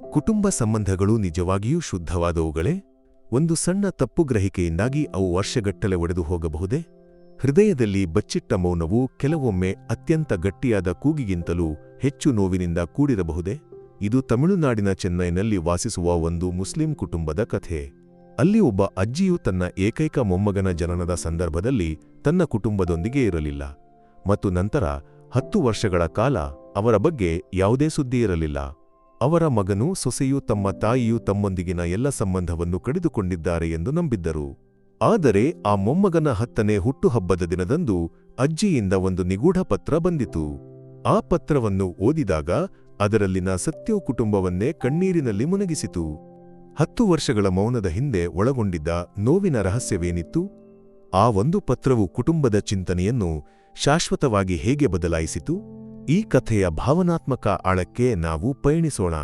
ಕುಟುಂಬ ಸಂಬಂಧಗಳು ನಿಜವಾಗಿಯೂ ಶುದ್ಧವಾದವುಗಳೇ? ಒಂದು ಸಣ್ಣ ತಪ್ಪು ಗ್ರಹಿಕೆಯಿಂದಾಗಿ ಅವು ವರ್ಷಗಟ್ಟಲೆ ಒಡೆದು ಹೋಗಬಹುದೇ? ಹೃದಯದಲ್ಲಿ ಬಚ್ಚಿಟ್ಟ ಮೌನವು ಕೆಲವೊಮ್ಮೆ ಅತ್ಯಂತ ಗಟ್ಟಿಯಾದ ಕೂಗಿಗಿಂತಲೂ ಹೆಚ್ಚು ನೋವಿನಿಂದ ಕೂಡಿರಬಹುದೇ? ಇದು ತಮಿಳುನಾಡಿನ ಚೆನ್ನೈನಲ್ಲಿ ವಾಸಿಸುವ ಒಂದು ಮುಸ್ಲಿಂ ಕುಟುಂಬದ ಕಥೆ. ಅಲ್ಲಿ ಒಬ್ಬ ಅಜ್ಜಿಯು ತನ್ನ ಏಕೈಕ ಮೊಮ್ಮಗನ ಜನನದ ಸಂದರ್ಭದಲ್ಲಿ ತನ್ನ ಕುಟುಂಬದೊಂದಿಗೆ ಇರಲಿಲ್ಲ ಮತ್ತು ನಂತರ ಹತ್ತು ವರ್ಷಗಳ ಕಾಲ ಅವರ ಬಗ್ಗೆ ಯಾವುದೇ ಸುದ್ದಿ ಇರಲಿಲ್ಲ. ಅವರ ಮಗನೂ ಸೊಸೆಯೂ ತಮ್ಮ ತಾಯಿಯೂ ತಮ್ಮೊಂದಿಗಿನ ಎಲ್ಲ ಸಂಬಂಧವನ್ನು ಕಡಿದುಕೊಂಡಿದ್ದಾರೆ ಎಂದು ನಂಬಿದ್ದರು. ಆದರೆ ಆ ಮೊಮ್ಮಗನ ಹತ್ತನೇ ಹುಟ್ಟುಹಬ್ಬದ ದಿನದಂದು ಅಜ್ಜಿಯಿಂದ ಒಂದು ನಿಗೂಢ ಪತ್ರ ಬಂದಿತು. ಆ ಪತ್ರವನ್ನು ಓದಿದಾಗ ಅದರಲ್ಲಿನ ಸತ್ಯವು ಕುಟುಂಬವನ್ನೇ ಕಣ್ಣೀರಿನಲ್ಲಿ ಮುನಗಿಸಿತು. ಹತ್ತು ವರ್ಷಗಳ ಮೌನದ ಹಿಂದೆ ಒಳಗೊಂಡಿದ್ದ ನೋವಿನ ರಹಸ್ಯವೇನಿತ್ತು? ಆ ಒಂದು ಪತ್ರವು ಕುಟುಂಬದ ಚಿಂತನೆಯನ್ನು ಶಾಶ್ವತವಾಗಿ ಹೇಗೆ ಬದಲಾಯಿಸಿತು? ಈ ಕಥೆಯ ಭಾವನಾತ್ಮಕ ಆಳಕ್ಕೆ ನಾವು ಪಯಣಿಸೋಣ.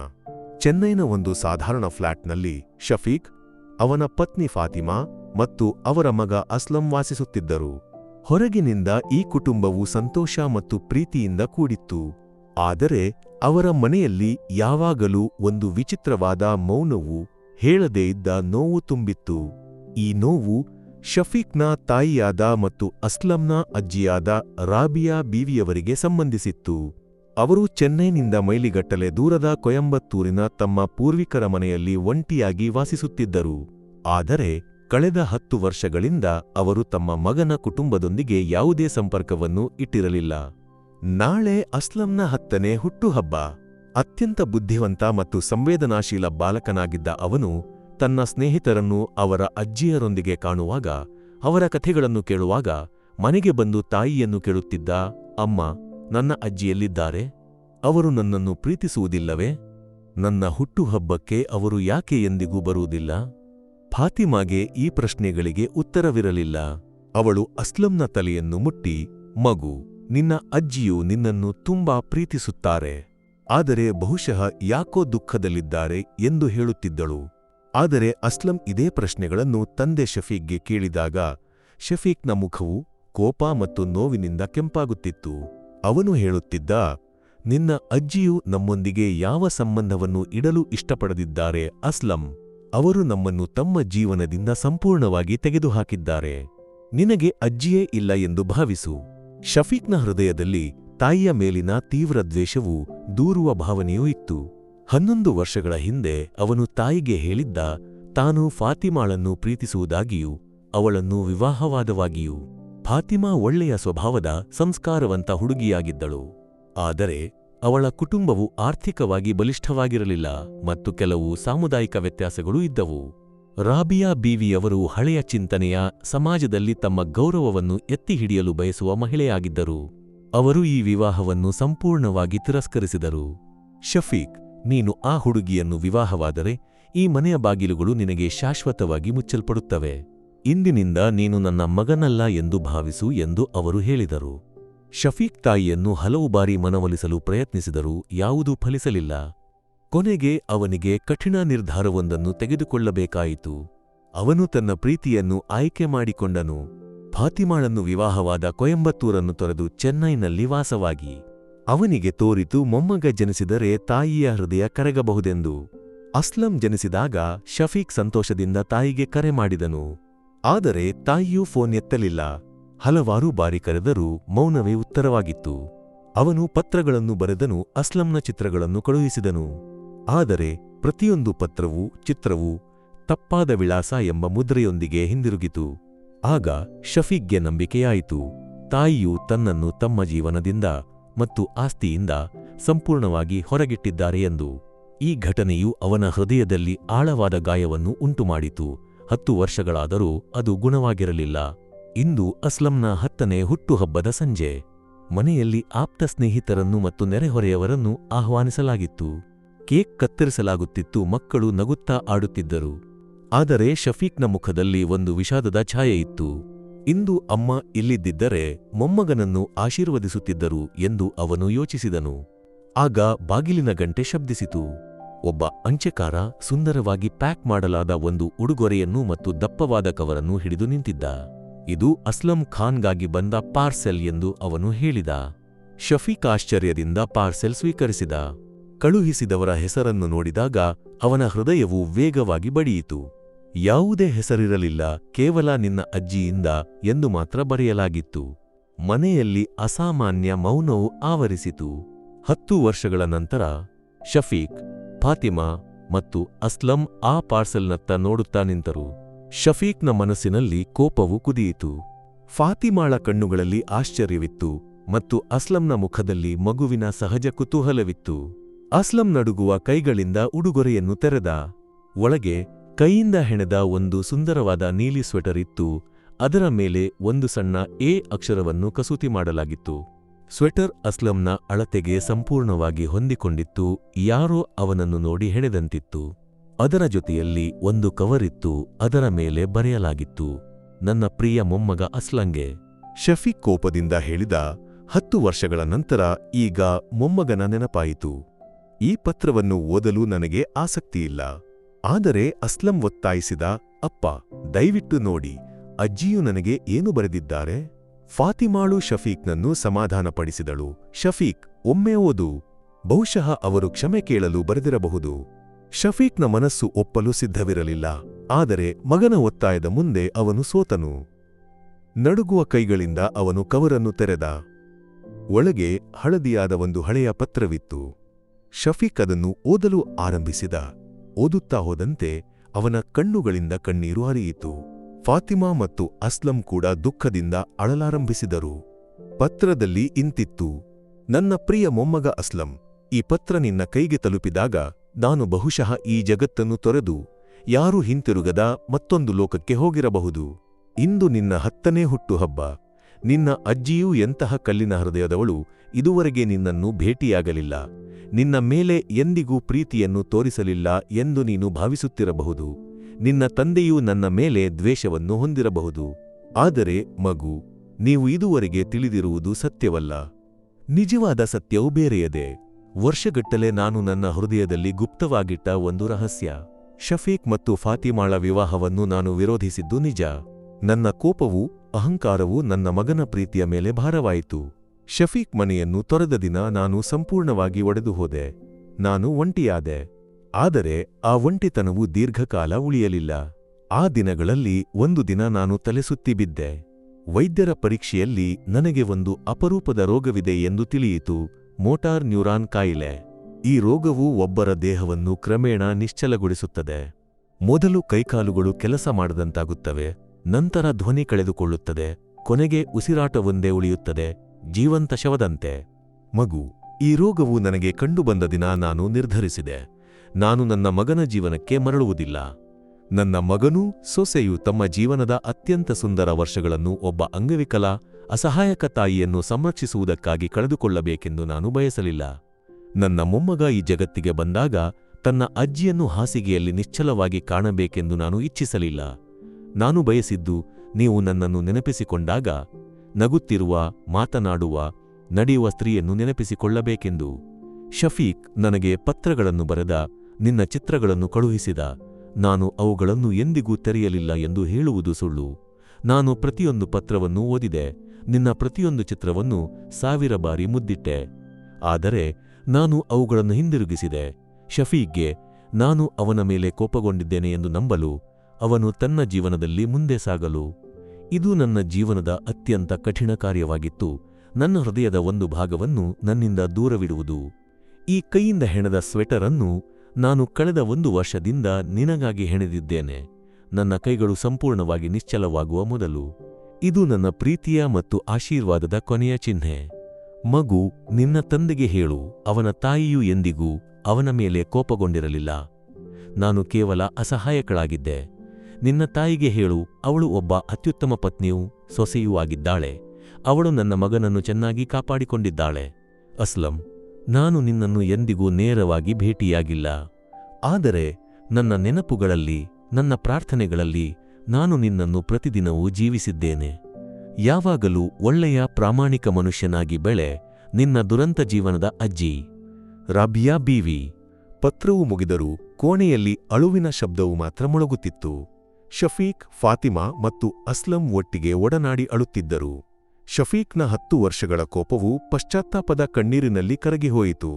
ಚೆನ್ನೈನ ಒಂದು ಸಾಧಾರಣ ಫ್ಲ್ಯಾಟ್ನಲ್ಲಿ ಶಫೀಕ್, ಅವನ ಪತ್ನಿ ಫಾತಿಮಾ ಮತ್ತು ಅವರ ಮಗ ಅಸ್ಲಂ ವಾಸಿಸುತ್ತಿದ್ದರು. ಹೊರಗಿನಿಂದ ಈ ಕುಟುಂಬವು ಸಂತೋಷ ಮತ್ತು ಪ್ರೀತಿಯಿಂದ ಕೂಡಿತ್ತು. ಆದರೆ ಅವರ ಮನೆಯಲ್ಲಿ ಯಾವಾಗಲೂ ಒಂದು ವಿಚಿತ್ರವಾದ ಮೌನವು ಹೇಳದೇ ಇದ್ದ ನೋವು ತುಂಬಿತ್ತು. ಈ ನೋವು ಶಫೀಕ್ನ ತಾಯಿಯಾದ ಮತ್ತು ಅಸ್ಲಂನ ಅಜ್ಜಿಯಾದ ರಾಬಿಯಾ ಬೀವಿಯವರಿಗೆ ಸಂಬಂಧಿಸಿತ್ತು. ಅವರು ಚೆನ್ನೈನಿಂದ ಮೈಲಿಗಟ್ಟಲೆ ದೂರದ ಕೊಯಂಬತ್ತೂರಿನ ತಮ್ಮ ಪೂರ್ವಿಕರ ಮನೆಯಲ್ಲಿ ಒಂಟಿಯಾಗಿ ವಾಸಿಸುತ್ತಿದ್ದರು. ಆದರೆ, ಕಳೆದ ಹತ್ತು ವರ್ಷಗಳಿಂದ ಅವರು ತಮ್ಮ ಮಗನ ಕುಟುಂಬದೊಂದಿಗೆ ಯಾವುದೇ ಸಂಪರ್ಕವನ್ನು ಇಟ್ಟಿರಲಿಲ್ಲ. ನಾಳೆ ಅಸ್ಲಂನ ಹತ್ತನೇ ಹುಟ್ಟುಹಬ್ಬ. ಅತ್ಯಂತ ಬುದ್ಧಿವಂತ ಮತ್ತು ಸಂವೇದನಾಶೀಲ ಬಾಲಕನಾಗಿದ್ದ ಅವನು ತನ್ನ ಸ್ನೇಹಿತರನ್ನು ಅವರ ಅಜ್ಜಿಯರೊಂದಿಗೆ ಕಾಣುವಾಗ, ಅವರ ಕಥೆಗಳನ್ನು ಕೇಳುವಾಗ ಮನೆಗೆ ಬಂದು ತಾಯಿಯನ್ನು ಕೇಳುತ್ತಿದ್ದ, ಅಮ್ಮ, ನನ್ನ ಅಜ್ಜಿಯಲ್ಲಿದ್ದಾರೆ ಅವರು ನನ್ನನ್ನು ಪ್ರೀತಿಸುವುದಿಲ್ಲವೇ? ನನ್ನ ಹುಟ್ಟುಹಬ್ಬಕ್ಕೆ ಅವರು ಯಾಕೆ ಎಂದಿಗೂ ಬರುವುದಿಲ್ಲ? ಫಾತಿಮಾಗೆ ಈ ಪ್ರಶ್ನೆಗಳಿಗೆ ಉತ್ತರವಿರಲಿಲ್ಲ. ಅವಳು ಅಸ್ಲಂನ ತಲೆಯನ್ನು ಮುಟ್ಟಿ, ಮಗು, ನಿನ್ನ ಅಜ್ಜಿಯು ನಿನ್ನನ್ನು ತುಂಬಾ ಪ್ರೀತಿಸುತ್ತಾರೆ. ಆದರೆ ಬಹುಶಃ ಯಾಕೋ ದುಃಖದಲ್ಲಿದ್ದಾರೆ ಎಂದು ಹೇಳುತ್ತಿದ್ದಳು. ಆದರೆ ಅಸ್ಲಂ ಇದೇ ಪ್ರಶ್ನೆಗಳನ್ನು ತಂದೆ ಶಫೀಕ್ಗೆ ಕೇಳಿದಾಗ ಶಫೀಕ್ನ ಮುಖವು ಕೋಪ ಮತ್ತು ನೋವಿನಿಂದ ಕೆಂಪಾಗುತ್ತಿತ್ತು. ಅವನು ಹೇಳುತ್ತಿದ್ದ, ನಿನ್ನ ಅಜ್ಜಿಯು ನಮ್ಮೊಂದಿಗೆ ಯಾವ ಸಂಬಂಧವನ್ನು ಇಡಲು ಇಷ್ಟಪಡದಿದ್ದಾರೆ ಅಸ್ಲಂ? ಅವರು ನಮ್ಮನ್ನು ತಮ್ಮ ಜೀವನದಿಂದ ಸಂಪೂರ್ಣವಾಗಿ ತೆಗೆದುಹಾಕಿದ್ದಾರೆ. ನಿನಗೆ ಅಜ್ಜಿಯೇ ಇಲ್ಲ ಎಂದು ಭಾವಿಸು. ಶಫೀಕ್ನ ಹೃದಯದಲ್ಲಿ ತಾಯಿಯ ಮೇಲಿನ ತೀವ್ರ ದ್ವೇಷವು ದೂರುವ ಭಾವನೆಯೂ ಇತ್ತು. ಹನ್ನೊಂದು ವರ್ಷಗಳ ಹಿಂದೆ ಅವನು ತಾಯಿಗೆ ಹೇಳಿದ್ದ, ತಾನು ಫಾತಿಮಾಳನ್ನು ಪ್ರೀತಿಸುವುದಾಗಿಯೂ, ಅವಳನ್ನು ವಿವಾಹವಾದವಾಗಿಯೂ, ಫಾತಿಮಾ ಒಳ್ಳೆಯ ಸ್ವಭಾವದ ಸಂಸ್ಕಾರವಂತ ಹುಡುಗಿಯಾಗಿದ್ದಳು. ಆದರೆ, ಅವಳ ಕುಟುಂಬವು ಆರ್ಥಿಕವಾಗಿ ಬಲಿಷ್ಠವಾಗಿರಲಿಲ್ಲ ಮತ್ತು ಕೆಲವು ಸಾಮುದಾಯಿಕ ವ್ಯತ್ಯಾಸಗಳೂ ಇದ್ದವು. ರಾಬಿಯಾ ಬೀವಿಯವರು ಹಳೆಯ ಚಿಂತನೆಯ ಸಮಾಜದಲ್ಲಿ ತಮ್ಮ ಗೌರವವನ್ನು ಎತ್ತಿಹಿಡಿಯಲು ಬಯಸುವ ಮಹಿಳೆಯಾಗಿದ್ದರು. ಅವರು ಈ ವಿವಾಹವನ್ನು ಸಂಪೂರ್ಣವಾಗಿ ತಿರಸ್ಕರಿಸಿದರು. ಶಫೀಕ್ ನೀನು ಆ ಹುಡುಗಿಯನ್ನು ವಿವಾಹವಾದರೆ ಈ ಮನೆಯ ಬಾಗಿಲುಗಳು ನಿನಗೆ ಶಾಶ್ವತವಾಗಿ ಮುಚ್ಚಲ್ಪಡುತ್ತವೆ. ಇಂದಿನಿಂದ ನೀನು ನನ್ನ ಮಗನಲ್ಲ ಎಂದು ಭಾವಿಸು ಎಂದು ಅವರು ಹೇಳಿದರು. ಶಫೀಕ್ ತಾಯಿಯನ್ನು ಹಲವು ಬಾರಿ ಮನವೊಲಿಸಲು ಪ್ರಯತ್ನಿಸಿದರೂ ಯಾವುದೂ ಫಲಿಸಲಿಲ್ಲ. ಕೊನೆಗೆ ಅವನಿಗೆ ಕಠಿಣ ನಿರ್ಧಾರವೊಂದನ್ನು ತೆಗೆದುಕೊಳ್ಳಬೇಕಾಯಿತು. ಅವನು ತನ್ನ ಪ್ರೀತಿಯನ್ನು ಆಯ್ಕೆ ಮಾಡಿಕೊಂಡನು. ಫಾತಿಮಾಳನ್ನು ವಿವಾಹವಾದ ಕೊಯಂಬತ್ತೂರನ್ನು ತೊರೆದು ಚೆನ್ನೈನಲ್ಲಿ ವಾಸವಾಗಿ ಅವನಿಗೆ ತೋರಿತು ಮೊಮ್ಮಗ ಜನಿಸಿದರೆ ತಾಯಿಯ ಹೃದಯ ಕರಗಬಹುದೆಂದು. ಅಸ್ಲಂ ಜನಿಸಿದಾಗ ಶಫೀಕ್ ಸಂತೋಷದಿಂದ ತಾಯಿಗೆ ಕರೆ ಮಾಡಿದನು. ಆದರೆ ತಾಯಿಯೂ ಫೋನ್ ಎತ್ತಲಿಲ್ಲ. ಹಲವಾರು ಬಾರಿ ಕರೆದರೂ ಮೌನವೇ ಉತ್ತರವಾಗಿತ್ತು. ಅವನು ಪತ್ರಗಳನ್ನು ಬರೆದನು, ಅಸ್ಲಂನ ಚಿತ್ರಗಳನ್ನು ಕಳುಹಿಸಿದನು. ಆದರೆ ಪ್ರತಿಯೊಂದು ಪತ್ರವೂ, ಚಿತ್ರವೂ ತಪ್ಪಾದ ವಿಳಾಸ ಎಂಬ ಮುದ್ರೆಯೊಂದಿಗೆ ಹಿಂದಿರುಗಿತು. ಆಗ ಶಫೀಕ್ಗೆ ನಂಬಿಕೆಯಾಯಿತು. ತಾಯಿಯು ತನ್ನನ್ನು ತಮ್ಮ ಜೀವನದಿಂದ ಮತ್ತು ಆಸ್ತಿಯಿಂದ ಸಂಪೂರ್ಣವಾಗಿ ಹೊರಗಿಟ್ಟಿದ್ದಾರೆ ಎಂದು ಈ ಘಟನೆಯು ಅವನ ಹೃದಯದಲ್ಲಿ ಆಳವಾದ ಗಾಯವನ್ನು ಉಂಟುಮಾಡಿತು. ಹತ್ತು ವರ್ಷಗಳಾದರೂ ಅದು ಗುಣವಾಗಿರಲಿಲ್ಲ. ಇಂದು ಅಸ್ಲಂನ ಹತ್ತನೇ ಹುಟ್ಟುಹಬ್ಬದ ಸಂಜೆ. ಮನೆಯಲ್ಲಿ ಆಪ್ತ ಸ್ನೇಹಿತರನ್ನು ಮತ್ತು ನೆರೆಹೊರೆಯವರನ್ನು ಆಹ್ವಾನಿಸಲಾಗಿತ್ತು. ಕೇಕ್ ಕತ್ತರಿಸಲಾಗುತ್ತಿತ್ತು, ಮಕ್ಕಳು ನಗುತ್ತಾ ಆಡುತ್ತಿದ್ದರು. ಆದರೆ ಶಫೀಕ್ನ ಮುಖದಲ್ಲಿ ಒಂದು ವಿಷಾದದ ಛಾಯೆಯಿತ್ತು ಇಂದು ಅಮ್ಮ ಇಲ್ಲಿದ್ದಿದ್ದರೆ ಮೊಮ್ಮಗನನ್ನು ಆಶೀರ್ವದಿಸುತ್ತಿದ್ದರು ಎಂದು ಅವನು ಯೋಚಿಸಿದನು. ಆಗ ಬಾಗಿಲಿನ ಗಂಟೆ ಶಬ್ದಿಸಿತು. ಒಬ್ಬ ಅಂಚೆಕಾರ ಸುಂದರವಾಗಿ ಪ್ಯಾಕ್ ಮಾಡಲಾದ ಒಂದು ಉಡುಗೊರೆಯನ್ನು ಮತ್ತು ದಪ್ಪವಾದ ಕವರನ್ನು ಹಿಡಿದು ನಿಂತಿದ್ದ. ಇದು ಅಸ್ಲಂ ಖಾನ್ಗಾಗಿ ಬಂದ ಪಾರ್ಸೆಲ್ ಎಂದು ಅವನು ಹೇಳಿದ. ಶಫೀಕ್ ಆಶ್ಚರ್ಯದಿಂದ ಪಾರ್ಸೆಲ್ ಸ್ವೀಕರಿಸಿದ. ಕಳುಹಿಸಿದವರ ಹೆಸರನ್ನು ನೋಡಿದಾಗ ಅವನ ಹೃದಯವು ವೇಗವಾಗಿ ಬಡಿಯಿತು. ಯಾವುದೇ ಹೆಸರಿರಲಿಲ್ಲ, ಕೇವಲ ನಿನ್ನ ಅಜ್ಜಿಯಿಂದ ಎಂದು ಮಾತ್ರ ಬರೆಯಲಾಗಿತ್ತು. ಮನೆಯಲ್ಲಿ ಅಸಾಮಾನ್ಯ ಮೌನವು ಆವರಿಸಿತು. ಹತ್ತು ವರ್ಷಗಳ ನಂತರ ಶಫೀಕ್, ಫಾತಿಮಾ ಮತ್ತು ಅಸ್ಲಂ ಆ ಪಾರ್ಸೆಲ್ನತ್ತ ನೋಡುತ್ತಾ ನಿಂತರು. ಶಫೀಕ್ನ ಮನಸ್ಸಿನಲ್ಲಿ ಕೋಪವು ಕುದಿಯಿತು. ಫಾತಿಮಾಳ ಕಣ್ಣುಗಳಲ್ಲಿ ಆಶ್ಚರ್ಯವಿತ್ತು ಮತ್ತು ಅಸ್ಲಂನ ಮುಖದಲ್ಲಿ ಮಗುವಿನ ಸಹಜ ಕುತೂಹಲವಿತ್ತು. ಅಸ್ಲಂ ನಡುಗುವ ಕೈಗಳಿಂದ ಉಡುಗೊರೆಯನ್ನು ತೆರೆದ. ಒಳಗೆ ಕೈಯಿಂದ ಹೆಣೆದ ಒಂದು ಸುಂದರವಾದ ನೀಲಿ ಸ್ವೆಟರ್ ಇತ್ತು. ಅದರ ಮೇಲೆ ಒಂದು ಸಣ್ಣ ಎ ಅಕ್ಷರವನ್ನು ಕಸೂತಿ ಮಾಡಲಾಗಿತ್ತು. ಸ್ವೆಟರ್ ಅಸ್ಲಂನ ಅಳತೆಗೆ ಸಂಪೂರ್ಣವಾಗಿ ಹೊಂದಿಕೊಂಡಿತ್ತು. ಯಾರೋ ಅವನನ್ನು ನೋಡಿ ಹೆಣೆದಂತಿತ್ತು. ಅದರ ಜೊತೆಯಲ್ಲಿ ಒಂದು ಕವರ್ ಇತ್ತು. ಅದರ ಮೇಲೆ ಬರೆಯಲಾಗಿತ್ತು, ನನ್ನ ಪ್ರಿಯ ಮೊಮ್ಮಗ ಅಸ್ಲಂಗೆ. ಶಫೀಕ್ ಕೋಪದಿಂದ ಹೇಳಿದ ಹತ್ತು ವರ್ಷಗಳ ನಂತರ ಈಗ ಮೊಮ್ಮಗನ ನೆನಪಾಯಿತು. ಈ ಪತ್ರವನ್ನು ಓದಲು ನನಗೆ ಆಸಕ್ತಿಯಿಲ್ಲ. ಆದರೆ ಅಸ್ಲಂ ಒತ್ತಾಯಿಸಿದ, ಅಪ್ಪ, ದಯವಿಟ್ಟು ನೋಡಿ, ಅಜ್ಜಿಯು ನನಗೆ ಏನು ಬರೆದಿದ್ದಾರೆ? ಫಾತಿಮಾಳು ಶಫೀಕ್ನನ್ನು ಸಮಾಧಾನಪಡಿಸಿದಳು. ಶಫೀಕ್, ಒಮ್ಮೆ ಓದು. ಬಹುಶಃ ಅವರು ಕ್ಷಮೆ ಕೇಳಲು ಬರೆದಿರಬಹುದು. ಶಫೀಕ್ನ ಮನಸ್ಸು ಒಪ್ಪಲು ಸಿದ್ಧವಿರಲಿಲ್ಲ. ಆದರೆ ಮಗನ ಒತ್ತಾಯದ ಮುಂದೆ ಅವನು ಸೋತನು. ನಡುಗುವ ಕೈಗಳಿಂದ ಅವನು ಕವರನ್ನು ತೆರೆದ. ಒಳಗೆ ಹಳದಿಯಾದ ಒಂದು ಹಳೆಯ ಪತ್ರವಿತ್ತು. ಶಫೀಕ್ ಅದನ್ನು ಓದಲು ಆರಂಭಿಸಿದ. ಓದುತ್ತಾ ಹೋದಂತೆ ಅವನ ಕಣ್ಣುಗಳಿಂದ ಕಣ್ಣೀರು ಹರಿಯಿತು. ಫಾತಿಮಾ ಮತ್ತು ಅಸ್ಲಂ ಕೂಡ ದುಃಖದಿಂದ ಅಳಲಾರಂಭಿಸಿದರು. ಪತ್ರದಲ್ಲಿ ಇಂತಿತ್ತು, ನನ್ನ ಪ್ರಿಯ ಮೊಮ್ಮಗ ಅಸ್ಲಂ, ಈ ಪತ್ರ ನಿನ್ನ ಕೈಗೆ ತಲುಪಿದಾಗ ನಾನು ಬಹುಶಃ ಈ ಜಗತ್ತನ್ನು ತೊರೆದು ಯಾರೂ ಹಿಂತಿರುಗದ ಮತ್ತೊಂದು ಲೋಕಕ್ಕೆ ಹೋಗಿರಬಹುದು. ಇಂದು ನಿನ್ನ ಹತ್ತನೇ ಹುಟ್ಟುಹಬ್ಬ. ನಿನ್ನ ಅಜ್ಜಿಯೂ ಎಂತಹ ಕಲ್ಲಿನ ಹೃದಯದವಳು, ಇದುವರೆಗೆ ನಿನ್ನನ್ನು ಭೇಟಿಯಾಗಲಿಲ್ಲ. ನಿನ್ನ ಮೇಲೆ ಎಂದಿಗೂ ಪ್ರೀತಿಯನ್ನು ತೋರಿಸಲಿಲ್ಲ ಎಂದು ನೀನು ಭಾವಿಸುತ್ತಿರಬಹುದು. ನಿನ್ನ ತಂದೆಯು ನನ್ನ ಮೇಲೆ ದ್ವೇಷವನ್ನು ಹೊಂದಿರಬಹುದು. ಆದರೆ ಮಗು, ನೀವು ಇದುವರೆಗೆ ತಿಳಿದಿರುವುದು ಸತ್ಯವಲ್ಲ. ನಿಜವಾದ ಸತ್ಯವು ಬೇರೆಯದೆ. ವರ್ಷಗಟ್ಟಲೆ ನಾನು ನನ್ನ ಹೃದಯದಲ್ಲಿ ಗುಪ್ತವಾಗಿಟ್ಟ ಒಂದು ರಹಸ್ಯ. ಶಫೀಕ್ ಮತ್ತು ಫಾತಿಮಾಳ ವಿವಾಹವನ್ನು ನಾನು ವಿರೋಧಿಸಿದ್ದು ನಿಜ. ನನ್ನ ಕೋಪವು ಅಹಂಕಾರವು ನನ್ನ ಮಗನ ಪ್ರೀತಿಯ ಮೇಲೆ ಭಾರವಾಯಿತು. ಶಫೀಕ್ ಮನೆಯನ್ನು ತೊರೆದ ದಿನ ನಾನು ಸಂಪೂರ್ಣವಾಗಿ ಒಡೆದು ಹೋದೆ ನಾನು ಒಂಟಿಯಾದೆ. ಆದರೆ ಆ ಒಂಟಿತನವು ದೀರ್ಘಕಾಲ ಉಳಿಯಲಿಲ್ಲ. ಆ ದಿನಗಳಲ್ಲಿ ಒಂದು ದಿನ ನಾನು ತಲೆಸುತ್ತಿ ಬಿದ್ದೆ. ವೈದ್ಯರ ಪರೀಕ್ಷೆಯಲ್ಲಿ ನನಗೆ ಒಂದು ಅಪರೂಪದ ರೋಗವಿದೆ ಎಂದು ತಿಳಿಯಿತು. ಮೋಟಾರ್ ನ್ಯೂರಾನ್ ಕಾಯಿಲೆ. ಈ ರೋಗವು ಒಬ್ಬರ ದೇಹವನ್ನು ಕ್ರಮೇಣ ನಿಶ್ಚಲಗೊಳಿಸುತ್ತದೆ. ಮೊದಲು ಕೈಕಾಲುಗಳು ಕೆಲಸ ಮಾಡದಂತಾಗುತ್ತವೆ. ನಂತರ ಧ್ವನಿ ಕಳೆದುಕೊಳ್ಳುತ್ತದೆ. ಕೊನೆಗೆ ಉಸಿರಾಟವೊಂದೇ ಉಳಿಯುತ್ತದೆ. ಜೀವಂತ ಶವದಂತೆ. ಮಗು, ಈ ರೋಗವು ನನಗೆ ಕಂಡುಬಂದ ದಿನ ನಾನು ನಿರ್ಧರಿಸಿದೆ. ನಾನು ನನ್ನ ಮಗನ ಜೀವನಕ್ಕೆ ಮರಳುವುದಿಲ್ಲ. ನನ್ನ ಮಗನೂ ಸೊಸೆಯು ತಮ್ಮ ಜೀವನದ ಅತ್ಯಂತ ಸುಂದರ ವರ್ಷಗಳನ್ನು ಒಬ್ಬ ಅಂಗವಿಕಲ, ಅಸಹಾಯಕ ತಾಯಿಯನ್ನು ಸಂರಕ್ಷಿಸುವುದಕ್ಕಾಗಿ ಕಳೆದುಕೊಳ್ಳಬೇಕೆಂದು ನಾನು ಬಯಸಲಿಲ್ಲ. ನನ್ನ ಮೊಮ್ಮಗ ಈ ಜಗತ್ತಿಗೆ ಬಂದಾಗ ತನ್ನ ಅಜ್ಜಿಯನ್ನು ಹಾಸಿಗೆಯಲ್ಲಿ ನಿಶ್ಚಲವಾಗಿ ಕಾಣಬೇಕೆಂದು ನಾನು ಇಚ್ಛಿಸಲಿಲ್ಲ. ನಾನು ಬಯಸಿದ್ದು, ನೀವು ನನ್ನನ್ನು ನೆನಪಿಸಿಕೊಂಡಾಗ ನಗುತ್ತಿರುವ, ಮಾತನಾಡುವ, ನಡೆಯುವ ಸ್ತ್ರೀಯನ್ನು ನೆನಪಿಸಿಕೊಳ್ಳಬೇಕೆಂದು ಶಫೀಕ್ ನನಗೆ ಪತ್ರಗಳನ್ನು ಬರೆದ, ನಿನ್ನ ಚಿತ್ರಗಳನ್ನು ಕಳುಹಿಸಿದ. ನಾನು ಅವುಗಳನ್ನು ಎಂದಿಗೂ ತೆರೆಯಲಿಲ್ಲ ಎಂದು ಹೇಳುವುದು ಸುಳ್ಳು. ನಾನು ಪ್ರತಿಯೊಂದು ಪತ್ರವನ್ನು ಓದಿದೆ, ನಿನ್ನ ಪ್ರತಿಯೊಂದು ಚಿತ್ರವನ್ನು ಸಾವಿರ ಬಾರಿ ಮುದ್ದಿಟ್ಟೆ. ಆದರೆ ನಾನು ಅವುಗಳನ್ನು ಹಿಂದಿರುಗಿಸಿದೆ. ಶಫೀಕ್ಗೆ, ನಾನು ಅವನ ಮೇಲೆ ಕೋಪಗೊಂಡಿದ್ದೇನೆ ಎಂದು ನಂಬಲು, ಅವನು ತನ್ನ ಜೀವನದಲ್ಲಿ ಮುಂದೆ ಸಾಗಲು ಇದು ನನ್ನ ಜೀವನದ ಅತ್ಯಂತ ಕಠಿಣ ಕಾರ್ಯವಾಗಿತ್ತು. ನನ್ನ ಹೃದಯದ ಒಂದು ಭಾಗವನ್ನು ನನ್ನಿಂದ ದೂರವಿಡುವುದು. ಈ ಕೈಯಿಂದ ಹೆಣೆದ ಸ್ವೆಟರ್ ಅನ್ನು ನಾನು ಕಳೆದ ಒಂದು ವರ್ಷದಿಂದ ನಿನಗಾಗಿ ಹೆಣೆದಿದ್ದೇನೆ. ನನ್ನ ಕೈಗಳು ಸಂಪೂರ್ಣವಾಗಿ ನಿಶ್ಚಲವಾಗುವ ಮೊದಲು. ಇದು ನನ್ನ ಪ್ರೀತಿಯ ಮತ್ತು ಆಶೀರ್ವಾದದ ಕೊನೆಯ ಚಿಹ್ನೆ. ಮಗು, ನಿನ್ನ ತಂದೆಗೆ ಹೇಳು, ಅವನ ತಾಯಿಯು ಎಂದಿಗೂ ಅವನ ಮೇಲೆ ಕೋಪಗೊಂಡಿರಲಿಲ್ಲ. ನಾನು ಕೇವಲ ಅಸಹಾಯಕಳಾಗಿದ್ದೆ. ನಿನ್ನ ತಾಯಿಗೆ ಹೇಳು, ಅವಳು ಒಬ್ಬ ಅತ್ಯುತ್ತಮ ಪತ್ನಿಯೂ ಸೊಸೆಯೂ ಆಗಿದ್ದಾಳೆ. ಅವಳು ನನ್ನ ಮಗನನ್ನು ಚೆನ್ನಾಗಿ ಕಾಪಾಡಿಕೊಂಡಿದ್ದಾಳೆ. ಅಸ್ಲಂ, ನಾನು ನಿನ್ನನ್ನು ಎಂದಿಗೂ ನೇರವಾಗಿ ಭೇಟಿಯಾಗಿಲ್ಲ. ಆದರೆ ನನ್ನ ನೆನಪುಗಳಲ್ಲಿ, ನನ್ನ ಪ್ರಾರ್ಥನೆಗಳಲ್ಲಿ ನಾನು ನಿನ್ನನ್ನು ಪ್ರತಿದಿನವೂ ಜೀವಿಸಿದ್ದೇನೆ. ಯಾವಾಗಲೂ ಒಳ್ಳೆಯ ಪ್ರಾಮಾಣಿಕ ಮನುಷ್ಯನಾಗಿ ಬೆಳೆ ನಿನ್ನ ದುರಂತ ಜೀವನದ ಅಜ್ಜಿ. ರಾಬಿಯಾ ಬೀವಿ ಪತ್ರವು ಮುಗಿದರೂ ಕೋಣೆಯಲ್ಲಿ ಅಳುವಿನ ಶಬ್ದವು ಮಾತ್ರ ಮೊಳಗುತ್ತಿತ್ತು. ಶಫೀಕ್, ಫಾತಿಮಾ ಮತ್ತು ಅಸ್ಲಂ ಒಟ್ಟಿಗೆ ಒಡನಾಡಿ ಅಳುತ್ತಿದ್ದರು. ಶಫೀಕ್ನ ಹತ್ತು ವರ್ಷಗಳ ಕೋಪವು ಪಶ್ಚಾತ್ತಾಪದ ಕಣ್ಣೀರಿನಲ್ಲಿ ಕರಗಿಹೋಯಿತು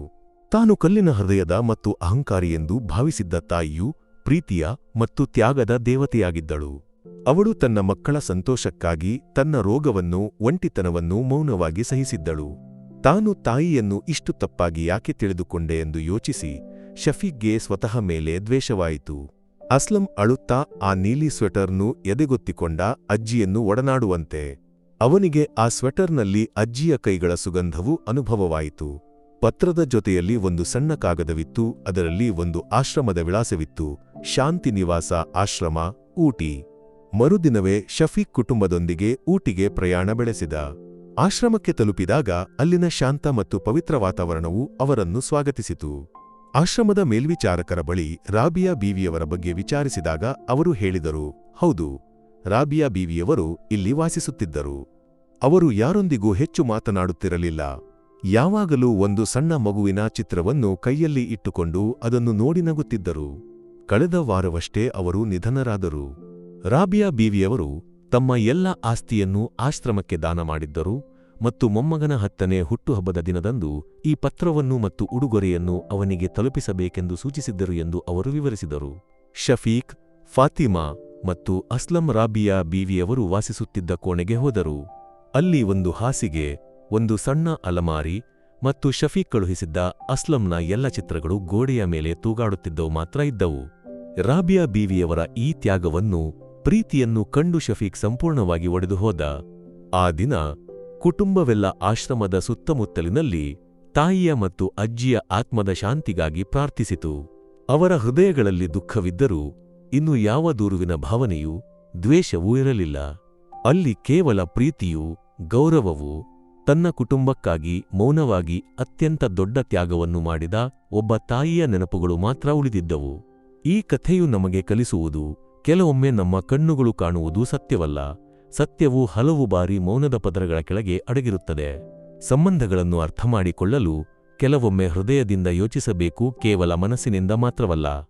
ತಾನು ಕಲ್ಲಿನ ಹೃದಯದ ಮತ್ತು ಅಹಂಕಾರಿಯೆಂದು ಭಾವಿಸಿದ್ದ ತಾಯಿಯು ಪ್ರೀತಿಯ ಮತ್ತು ತ್ಯಾಗದ ದೇವತೆಯಾಗಿದ್ದಳು. ಅವಳು ತನ್ನ ಮಕ್ಕಳ ಸಂತೋಷಕ್ಕಾಗಿ ತನ್ನ ರೋಗವನ್ನು, ಒಂಟಿತನವನ್ನು ಮೌನವಾಗಿ ಸಹಿಸಿದ್ದಳು. ತಾನು ತಾಯಿಯನ್ನು ಇಷ್ಟು ತಪ್ಪಾಗಿ ಯಾಕೆ ತಿಳಿದುಕೊಂಡೆ ಎಂದು ಯೋಚಿಸಿ ಶಫೀಕ್ಗೆ ಸ್ವತಃ ಮೇಲೆ ದ್ವೇಷವಾಯಿತು. ಅಸ್ಲಂ ಅಳುತ್ತಾ ಆ ನೀಲಿ ಸ್ವೆಟರ್ನು ಎದೆಗೊತ್ತಿಕೊಂಡ ಅಜ್ಜಿಯನ್ನು ಒಡನಾಡುವಂತೆ. ಅವನಿಗೆ ಆ ಸ್ವೆಟರ್ನಲ್ಲಿ ಅಜ್ಜಿಯ ಕೈಗಳ ಸುಗಂಧವು ಅನುಭವವಾಯಿತು. ಪತ್ರದ ಜೊತೆಯಲ್ಲಿ ಒಂದು ಸಣ್ಣ ಕಾಗದವಿತ್ತು, ಅದರಲ್ಲಿ ಒಂದು ಆಶ್ರಮದ ವಿಳಾಸವಿತ್ತು, ಶಾಂತಿ ನಿವಾಸ ಆಶ್ರಮ, ಊಟಿ. ಮರುದಿನವೇ ಶಫೀಕ್ ಕುಟುಂಬದೊಂದಿಗೆ ಊಟಿಗೆ ಪ್ರಯಾಣ ಬೆಳೆಸಿದ. ಆಶ್ರಮಕ್ಕೆ ತಲುಪಿದಾಗ ಅಲ್ಲಿನ ಶಾಂತ ಮತ್ತು ಪವಿತ್ರ ವಾತಾವರಣವು ಅವರನ್ನು ಸ್ವಾಗತಿಸಿತು. ಆಶ್ರಮದ ಮೇಲ್ವಿಚಾರಕರ ಬಳಿ ರಾಬಿಯಾ ಬೀವಿಯವರ ಬಗ್ಗೆ ವಿಚಾರಿಸಿದಾಗ ಅವರು ಹೇಳಿದರು, ಹೌದು, ರಾಬಿಯಾ ಬೀವಿಯವರು ಇಲ್ಲಿ ವಾಸಿಸುತ್ತಿದ್ದರು. ಅವರು ಯಾರೊಂದಿಗೂ ಹೆಚ್ಚು ಮಾತನಾಡುತ್ತಿರಲಿಲ್ಲ. ಯಾವಾಗಲೂ ಒಂದು ಸಣ್ಣ ಮಗುವಿನ ಚಿತ್ರವನ್ನು ಕೈಯಲ್ಲಿ ಇಟ್ಟುಕೊಂಡು ಅದನ್ನು ನೋಡಿ ನಗುತ್ತಿದ್ದರು. ಕಳೆದ ವಾರವಷ್ಟೇ ಅವರು ನಿಧನರಾದರು. ರಾಬಿಯಾ ಬೀವಿಯವರು ತಮ್ಮ ಎಲ್ಲ ಆಸ್ತಿಯನ್ನು ಆಶ್ರಮಕ್ಕೆ ದಾನ ಮಾಡಿದ್ದರು. ಮತ್ತು ಮೊಮ್ಮಗನ ಹತ್ತನೇ ಹುಟ್ಟುಹಬ್ಬದ ದಿನದಂದು ಈ ಪತ್ರವನ್ನು ಮತ್ತು ಉಡುಗೊರೆಯನ್ನು ಅವನಿಗೆ ತಲುಪಿಸಬೇಕೆಂದು ಸೂಚಿಸಿದ್ದರು ಎಂದು ಅವರು ವಿವರಿಸಿದರು. ಶಫೀಕ್, ಫಾತಿಮಾ ಮತ್ತು ಅಸ್ಲಂ ರಾಬಿಯಾ ಬೀವಿಯವರು ವಾಸಿಸುತ್ತಿದ್ದ ಕೋಣೆಗೆ ಹೋದರು. ಅಲ್ಲಿ ಒಂದು ಹಾಸಿಗೆ, ಒಂದು ಸಣ್ಣ ಅಲಮಾರಿ ಮತ್ತು ಶಫೀಕ್ ಕಳುಹಿಸಿದ್ದ ಅಸ್ಲಂನ ಎಲ್ಲ ಚಿತ್ರಗಳು ಗೋಡೆಯ ಮೇಲೆ ತೂಗಾಡುತ್ತಿದ್ದವು ಮಾತ್ರ ಇದ್ದವು. ರಾಬಿಯಾ ಬೀವಿಯವರ ಈ ತ್ಯಾಗವನ್ನು ಪ್ರೀತಿಯನ್ನು ಕಂಡು ಶಫೀಕ್ ಸಂಪೂರ್ಣವಾಗಿ ಒಡೆದು ಹೋದ ಆ ದಿನ ಕುಟುಂಬವೆಲ್ಲ ಆಶ್ರಮದ ಸುತ್ತಮುತ್ತಲಿನಲ್ಲಿ ತಾಯಿಯ ಮತ್ತು ಅಜ್ಜಿಯ ಆತ್ಮದ ಶಾಂತಿಗಾಗಿ ಪ್ರಾರ್ಥಿಸಿತು. ಅವರ ಹೃದಯಗಳಲ್ಲಿ ದುಃಖವಿದ್ದರೂ ಇನ್ನು ಯಾವ ದೂರುವಿನ ಭಾವನೆಯೂ ದ್ವೇಷವೂ ಇರಲಿಲ್ಲ. ಅಲ್ಲಿ ಕೇವಲ ಪ್ರೀತಿಯೂ ಗೌರವವು ತನ್ನ ಕುಟುಂಬಕ್ಕಾಗಿ ಮೌನವಾಗಿ ಅತ್ಯಂತ ದೊಡ್ಡ ತ್ಯಾಗವನ್ನು ಮಾಡಿದ ಒಬ್ಬ ತಾಯಿಯ ನೆನಪುಗಳು ಮಾತ್ರ ಉಳಿದಿದ್ದವು. ಈ ಕಥೆಯು ನಮಗೆ ಕಲಿಸುವುದು ಕೆಲವೊಮ್ಮೆ ನಮ್ಮ ಕಣ್ಣುಗಳು ಕಾಣುವುದು ಸತ್ಯವಲ್ಲ. ಸತ್ಯವು ಹಲವು ಬಾರಿ ಮೌನದ ಪದರಗಳ ಕೆಳಗೆ ಅಡಗಿರುತ್ತದೆ. ಸಂಬಂಧಗಳನ್ನು ಅರ್ಥಮಾಡಿಕೊಳ್ಳಲು ಕೆಲವೊಮ್ಮೆ ಹೃದಯದಿಂದ ಯೋಚಿಸಬೇಕು ಕೇವಲ ಮನಸ್ಸಿನಿಂದ ಮಾತ್ರವಲ್ಲ.